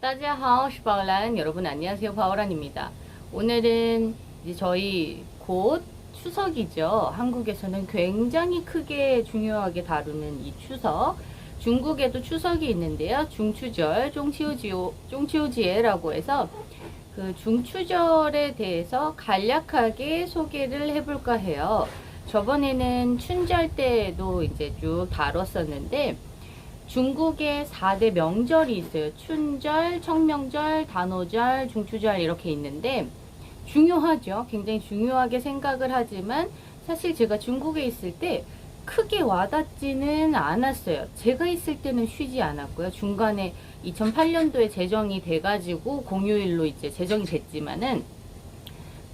따지하오 슈바오란 여러분 안녕하세요. 바오란입니다. 오늘은 이제 저희 곧 추석이죠. 한국에서는 굉장히 크게 중요하게 다루는 이 추석. 중국에도 추석이 있는데요. 중추절 종치오지오 종치오지에라고 해서 그 중추절에 대해서 간략하게 소개를 해볼까 해요. 저번에는 춘절 때도 이제 쭉 다뤘었는데 중국에 4대 명절이 있어요. 춘절, 청명절, 단오절, 중추절 이렇게 있는데 중요하죠. 굉장히 중요하게 생각을 하지만 사실 제가 중국에 있을 때 크게 와닿지는 않았어요. 제가 있을 때는 쉬지 않았고요. 중간에 2008년도에 제정이 돼가지고 공휴일로 이제 제정이 됐지만은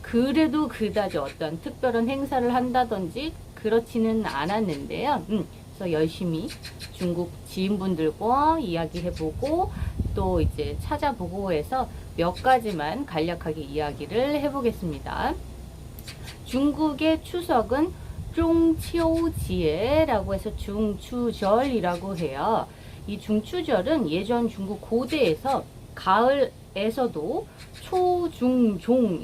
그래도 그다지 어떤 특별한 행사를 한다든지 그렇지는 않았는데요. 음, 그래서 열심히 중국 지인분들과 이야기해보고 또 이제 찾아보고 해서 몇 가지만 간략하게 이야기를 해보겠습니다. 중국의 추석은 중치오지에라고 해서 중추절이라고 해요. 이 중추절은 예전 중국 고대에서 가을에서도 초, 중, 종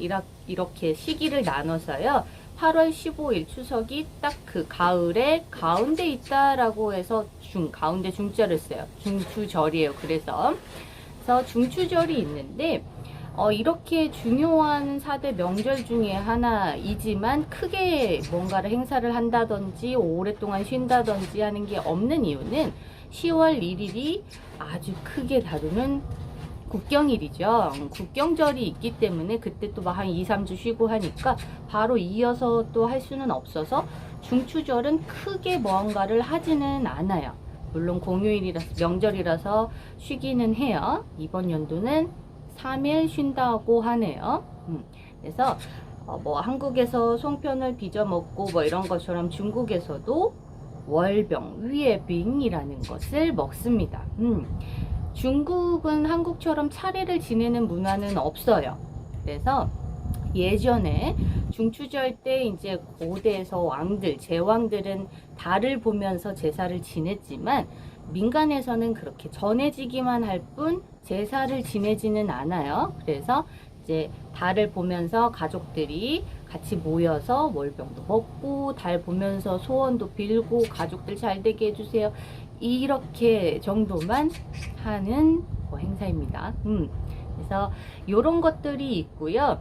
이렇게 시기를 나눠서요. 8월 15일 추석이 딱 그 가을에 가운데 있다라고 해서 중 가운데 중자를 써요. 중추절이에요. 그래서 그래서 중추절이 있는데 어, 이렇게 중요한 사대 명절 중에 하나이지만 크게 뭔가를 행사를 한다든지 오랫동안 쉰다든지 하는 게 없는 이유는 10월 1일이 아주 크게 다루는 국경일이죠. 국경절이 있기 때문에 그때 또 막 한 2, 3주 쉬고 하니까 바로 이어서 또 할 수는 없어서 중추절은 크게 뭔가를 하지는 않아요. 물론 공휴일이라서 명절이라서 쉬기는 해요. 이번 연도는 3일 쉰다고 하네요. 음, 그래서 어, 뭐 한국에서 송편을 빚어 먹고 뭐 이런 것처럼 중국에서도 월병, 위에 빙이라는 것을 먹습니다. 음, 중국은 한국처럼 차례를 지내는 문화는 없어요. 그래서 예전에 중추절 때 이제 고대에서 왕들, 제왕들은 달을 보면서 제사를 지냈지만 민간에서는 그렇게 전해지기만 할 뿐 제사를 지내지는 않아요. 그래서 이제 달을 보면서 가족들이 같이 모여서 월병도 먹고 달 보면서 소원도 빌고 가족들 잘 되게 해주세요. 이렇게 정도만 하는 뭐 행사입니다. 음, 그래서 이런 것들이 있고요.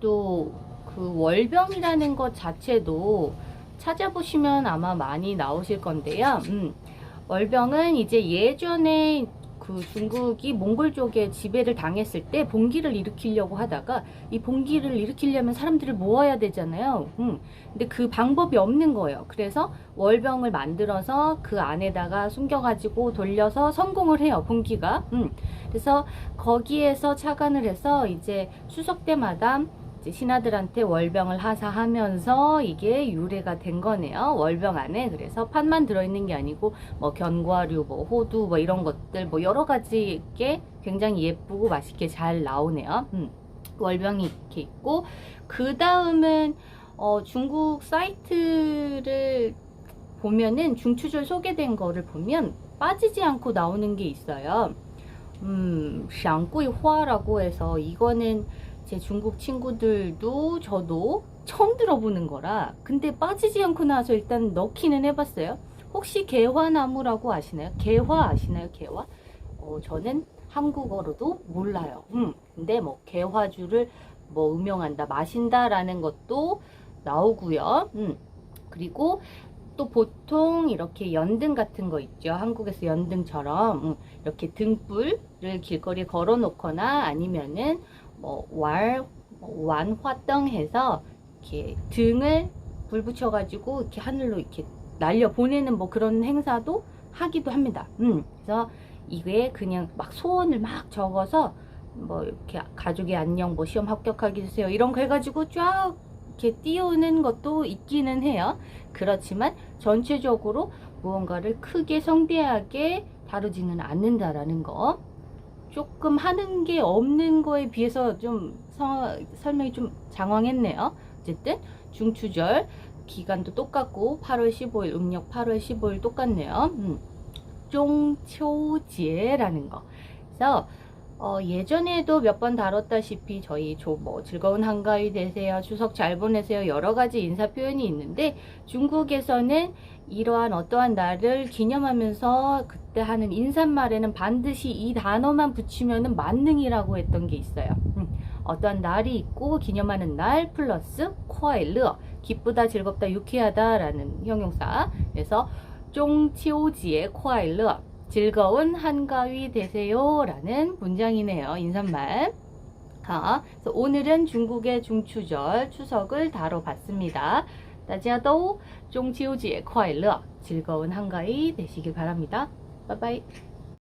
또 그 월병이라는 것 자체도 찾아보시면 아마 많이 나오실 건데요. 음, 월병은 이제 예전에 그 중국이 몽골 쪽에 지배를 당했을 때 봉기를 일으키려고 하다가 이 봉기를 일으키려면 사람들을 모아야 되잖아요. 음. 근데 그 방법이 없는 거예요. 그래서 월병을 만들어서 그 안에다가 숨겨가지고 돌려서 성공을 해요. 봉기가. 음. 그래서 거기에서 착안을 해서 이제 추석 때마다 신하들한테 월병을 하사하면서 이게 유래가 된 거네요. 월병 안에 그래서 판만 들어있는 게 아니고 뭐 견과류, 뭐 호두, 뭐 이런 것들 뭐 여러 가지 게 굉장히 예쁘고 맛있게 잘 나오네요. 음. 월병이 이렇게 있고 그 다음은 어, 중국 사이트를 보면은 중추절 소개된 거를 보면 빠지지 않고 나오는 게 있어요. 음, 샹구이 화라고 해서 이거는 제 중국 친구들도 저도 처음 들어보는 거라 근데 빠지지 않고 나서 일단 넣기는 해봤어요 혹시 개화나무라고 아시나요? 개화 아시나요? 개화? 어, 저는 한국어로도 몰라요 음, 근데 뭐 개화주를 뭐 음용한다 마신다 라는 것도 나오고요 음, 그리고 또 보통 이렇게 연등 같은 거 있죠. 한국에서 연등처럼 음, 이렇게 등불을 길거리에 걸어 놓거나 아니면은 뭐 왈, 완화灯 해서 이렇게 등을 불 붙여가지고 이렇게 하늘로 이렇게 날려 보내는 뭐 그런 행사도 하기도 합니다. 음, 그래서 이게 그냥 막 소원을 막 적어서 뭐 이렇게 가족의 안녕, 뭐 시험 합격하게 해주세요. 이런 거 해가지고 쫙 이렇게 띄우는 것도 있기는 해요. 그렇지만 전체적으로 무언가를 크게 성대하게 다루지는 않는다라는 거. 조금 하는 게 없는 거에 비해서 좀 서, 설명이 좀 장황했네요. 어쨌든 중추절 기간도 똑같고 8월 15일 음력 8월 15일 똑같네요. 음. 종초지라는 거. 그래서 어, 예전에도 몇 번 다뤘다시피 저희 조, 뭐 즐거운 한가위 되세요, 추석 잘 보내세요 여러 가지 인사 표현이 있는데 중국에서는 이러한 어떠한 날을 기념하면서 그때 하는 인사말에는 반드시 이 단어만 붙이면은 만능이라고 했던 게 있어요. 음, 어떠한 날이 있고 기념하는 날 플러스 콰일러 기쁘다 즐겁다 유쾌하다라는 형용사 그래서 쫑치오지의 콰일러 즐거운 한가위 되세요라는 문장이네요. 인사말. 아, 그래서 오늘은 중국의 중추절 추석을 다뤄봤습니다. 大家都中秋节快乐， 즐거운 한가위 되시길 바랍니다. 바이바이.